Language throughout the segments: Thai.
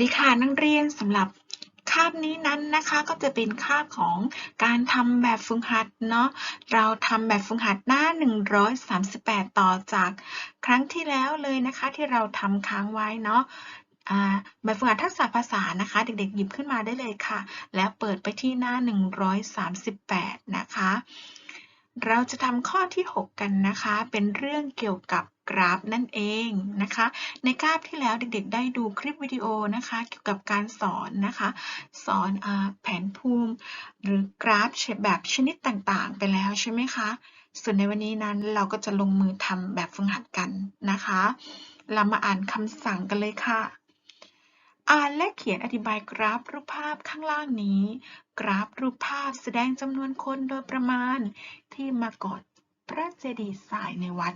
ดีค่ะนักเรียนสำหรับคาบนี้นั้นนะคะก็จะเป็นคาบของการทำแบบฝึกหัดเนาะเราทำแบบฝึกหัดหน้า 138 ต่อจากครั้งที่แล้วเลยนะคะที่เราทำค้างไว้เนาะแบบฝึกหัดทักษะภาษานะคะ เด็กๆ หยิบขึ้นมาได้เลยค่ะ แล้วเปิดไปที่หน้า 138 นะคะ เราจะทำข้อที่ 6 กันนะคะ เป็นเรื่องเกี่ยวกับ กราฟนั่นเองนะคะ ในคาบที่แล้วเด็กๆ ได้ดูคลิปวิดีโอนะคะ เกี่ยวกับการสอนนะคะ สอนอแผนภูมิ หรือกราฟแบบชนิดต่างๆ ไปแล้วใช่ไหมคะ ส่วนในวันนี้นั้นเราก็จะลงมือทำแบบฝึกหัดกันนะคะ เรามาอ่านคำสั่งกันเลยค่ะอ่านและเขียนอธิบายกราฟรูปภาพข้างล่างนี้ กราฟรูปภาพแสดงจำนวนคนโดยประมาณที่มากอดพระเจดีย์ทรายในวัด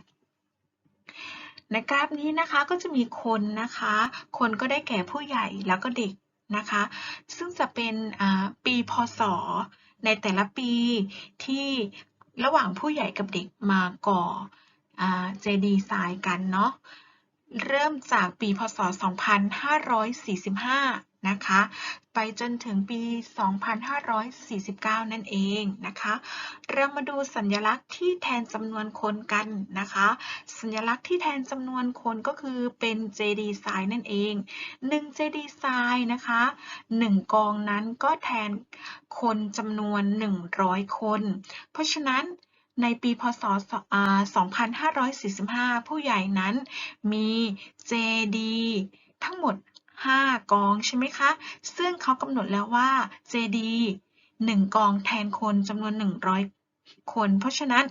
ในกราฟนี้นะคะก็จะมีคนนะคะ คนก็ได้แก่ผู้ใหญ่แล้วก็เด็กนะคะ ซึ่งจะเป็นปีพศ ในแต่ละปีที่ระหว่างผู้ใหญ่กับเด็กมาก่อเจดีย์ทรายกันเนาะ เริ่มจากปีพศ 2545 นะคะ ไปจนถึงปี 2549 นั่นเองนะคะ เรามาดูสัญลักษณ์ที่แทนจำนวนคนกันนะคะ สัญลักษณ์ที่แทนจำนวนคนก็คือเป็นเจดีย์ทรายนั่นเอง1เจดีย์ทรายนะคะ 1 กองนั้นก็แทนคนจำนวน 100 คน เพราะฉะนั้นในปีพศ 2545 ผู้ใหญ่นั้นมีเจดีย์ทั้งหมด 5 กองใช่ไหมคะ ซึ่งเขากำหนดแล้วว่าเจดีย์1กองแทนคนจำนวน 100 คน เพราะฉะนั้น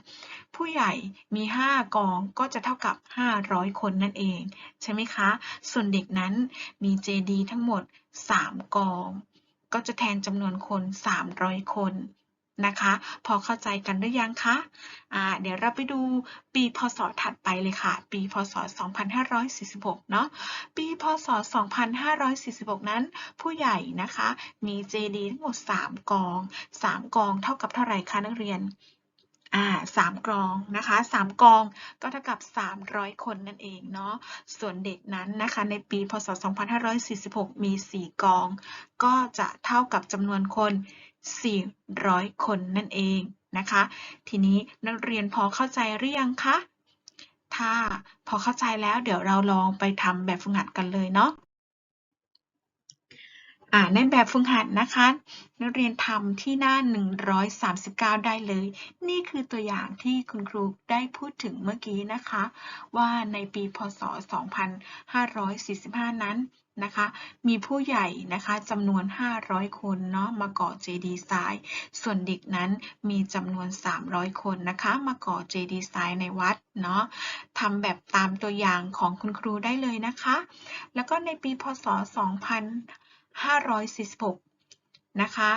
ผู้ใหญ่มี 5 กองก็จะเท่ากับ 500 คนนั่นเอง ใช่ไหมคะ ส่วนเด็กนั้นมีเจดีทั้งหมด 3 กอง ก็จะแทนจำนวนคน 300 คน นะคะ พอเข้าใจกันหรือยังคะอ่าเดี๋ยวเราไปดูปีพศถัดไปเลยค่ะ ปีพศ 2546 เนาะปีพศ 2546 นั้น ผู้ใหญ่นะคะ มีเจดีทั้งหมด 3 กอง 3 กองเท่ากับเท่าไหร่คะนักเรียนอ่าสามกองนะคะสามกองก็เท่ากับ 300 คนนั่นเองเนาะส่วนเด็กนั้นนะคะในปีพศ 2546 มี 4 กอง ก็จะเท่ากับจำนวนคน 400 คนนั่นเองนะคะ ทีนี้นักเรียนพอเข้าใจหรือยังคะ ถ้าพอเข้าใจแล้วเดี๋ยวเราลองไปทำแบบฝึกหัดกันเลยเนาะ อ่าในแบบฝึกหัดนะคะ นักเรียนทำที่หน้า 139 ได้เลย นี่คือตัวอย่างที่คุณครูได้พูดถึงเมื่อกี้นะคะ ว่าในปีพศ 2545 นั้นนะคะ มีผู้ใหญ่นะคะจำนวน 500 คนเนาะมาก่อเจดีย์ทรายส่วนเด็กนั้นมีจำนวน 300 คนนะคะ มาก่อเจดีย์ทรายในวัดเนาะทำแบบตามตัวอย่างของคุณครูได้เลยนะคะ แล้วก็ในปีพศ 546 นะคะ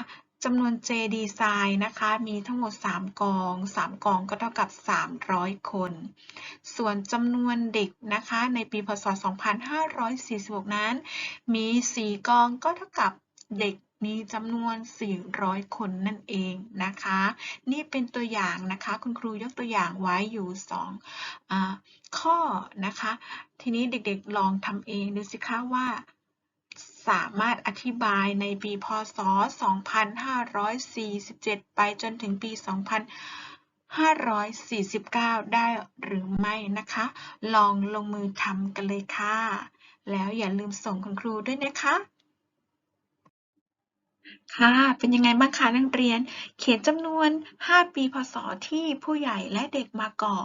จำนวนเจดีไซน์นะคะ มีทั้งหมด 3 กอง 3 กองก็เท่ากับ 300 คน ส่วนจำนวนเด็กนะคะ ในปีพศ 2546 นั้น มี 4 กองก็เท่ากับเด็กมีจำนวน 400 คนนั่นเองนะคะ นี่เป็นตัวอย่างนะคะ คุณครูยกตัวอย่างไว้อยู่ 2 ข้อนะคะ ทีนี้เด็กๆลองทำเองดูสิคะว่า สามารถอธิบายในปีพศ 2547 ไปจนถึงปี 2549 ได้หรือไม่นะคะ ลองลงมือทำกันเลยค่ะ แล้วอย่าลืมส่งคุณครูด้วยนะคะ ค่ะ เป็นยังไงบ้างคะนักเรียน เขียนจำนวน 5 ปี พศ ที่ผู้ใหญ่และเด็กมาก่อ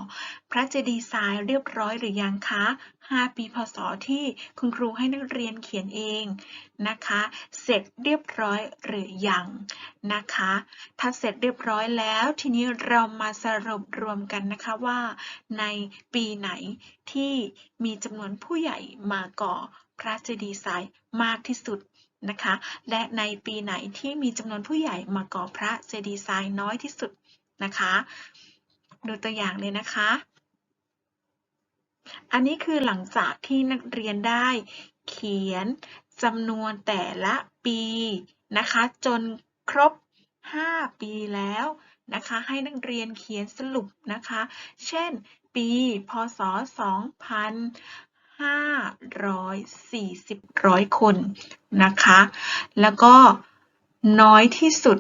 พระเจดีย์ทรายเรียบร้อยหรือยังคะ 5 ปี พศ ที่คุณครูให้นักเรียนเขียนเองนะคะ เสร็จเรียบร้อยหรือยังนะคะ ถ้าเสร็จเรียบร้อยแล้ว ทีนี้เรามาสรุปรวมกันนะคะว่า ในปีไหนที่มีจำนวนผู้ใหญ่มาก่อ พระเจดีย์ทรายมากที่สุด นะคะ และในปีไหนที่มีจำนวนผู้ใหญ่มาก่อพระเจดีย์ทรายน้อยที่สุดนะคะ ดูตัวอย่างเลยนะคะ อันนี้คือหลังจากที่นักเรียนได้เขียนจำนวนแต่ละปีนะคะ จนครบ 5 ปีแล้วนะคะ ให้นักเรียนเขียนสรุปนะคะ เช่น ปี พศ2000 540 ร้อยคนนะคะ แล้วก็น้อยที่สุด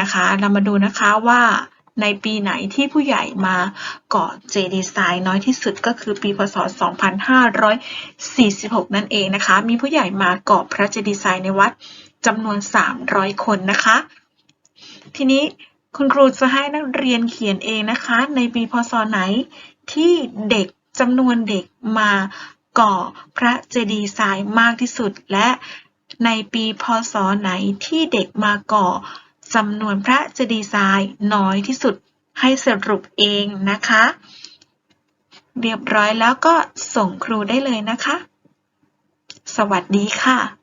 นะคะ เรามาดูนะคะว่าในปีไหนที่ผู้ใหญ่มาก่อเจดีไซน์น้อยที่สุดก็คือปีพศ 2546 นั่นเองนะคะ มีผู้ใหญ่มาก่อพระเจดีไซน์ในวัดจำนวน 300 คนนะคะ ทีนี้คุณครูจะให้นักเรียนเขียนเองนะคะ ในปีพศไหนที่เด็กจำนวนเด็กมา ก่อพระเจดีย์ทรายมากที่สุด และในปีพศไหนที่เด็กมาก่อจำนวนพระเจดีย์ทรายน้อยที่สุดให้สรุปเองนะคะ เรียบร้อยแล้วก็ส่งครูได้เลยนะคะ สวัสดีค่ะ